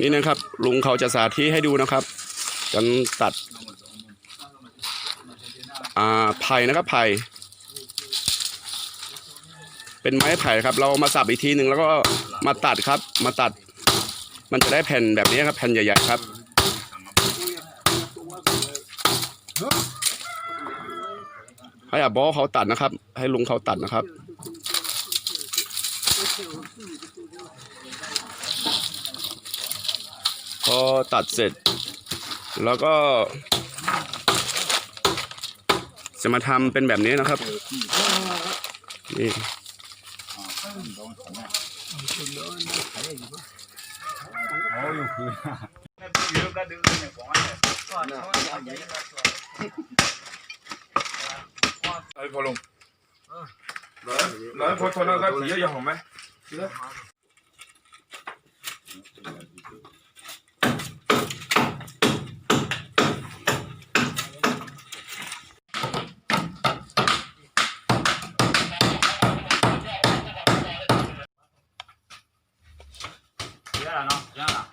นี่นะครับ ลุงเขาจะสาธิตให้ดูนะครับการตัดอ่าไผ่นะครับไผ่เป็นไม้ไผ่ครับ เรามาสับอีกทีหนึ่งแล้วก็มาตัดครับ มาตัด มันจะได้แผ่นแบบนี้ครับ แผ่นใหญ่ๆครับให้อาบอเขาตัดนะครับ ให้ลุงเขาตัดนะครับ พอตัดเสร็จ แล้วก็ จะมาทำเป็นแบบนี้นะครับนี่ไอ้พอลงร้อยร้อยพอทนก็เสียอย่างไหม 了，这样了。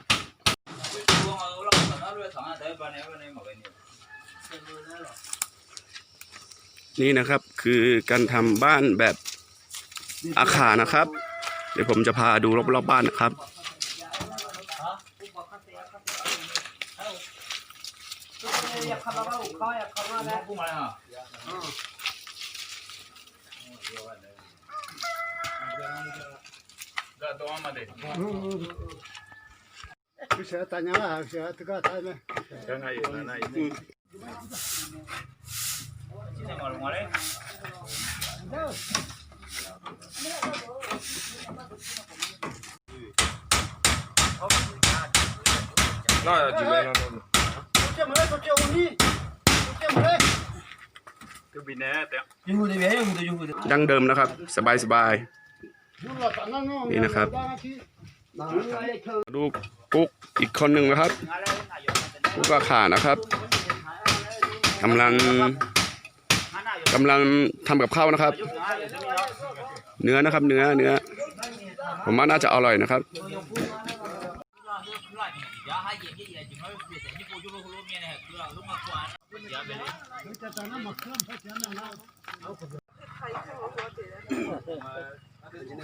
我我老早那路上在半年半年没给你。 นี่นะครับ คือการทำบ้านแบบอาคารนะครับ เดี๋ยวผมจะพาดูรอบๆบ้านนะครับ 不买 도와마 데. 그새 다녀와 그새 들어가 다 녀. 나나이 나나 이. 진짜 말 말 해. 나야 지금 나 나. 어째 뭐래 어째 오 니? 어째 뭐 래? ก็บินแน่แต่ยังอยู่ในเวยังอยู่ในยังอยู่ดังเดิมนะครับ สบายสบาย nangong. Ini nak kap. Nanti. ๆดูกุ๊กอีกคนหนึ่งนะครับกุ๊กอาขานะครับกำลังกำลังทำกับข้าวนะครับ เนื้อนะครับ เนื้อเนื้อ ผมว่าน่าจะอร่อยนะครับ ဒါကြော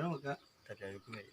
င့်ကတပြာရုပ်နဲ့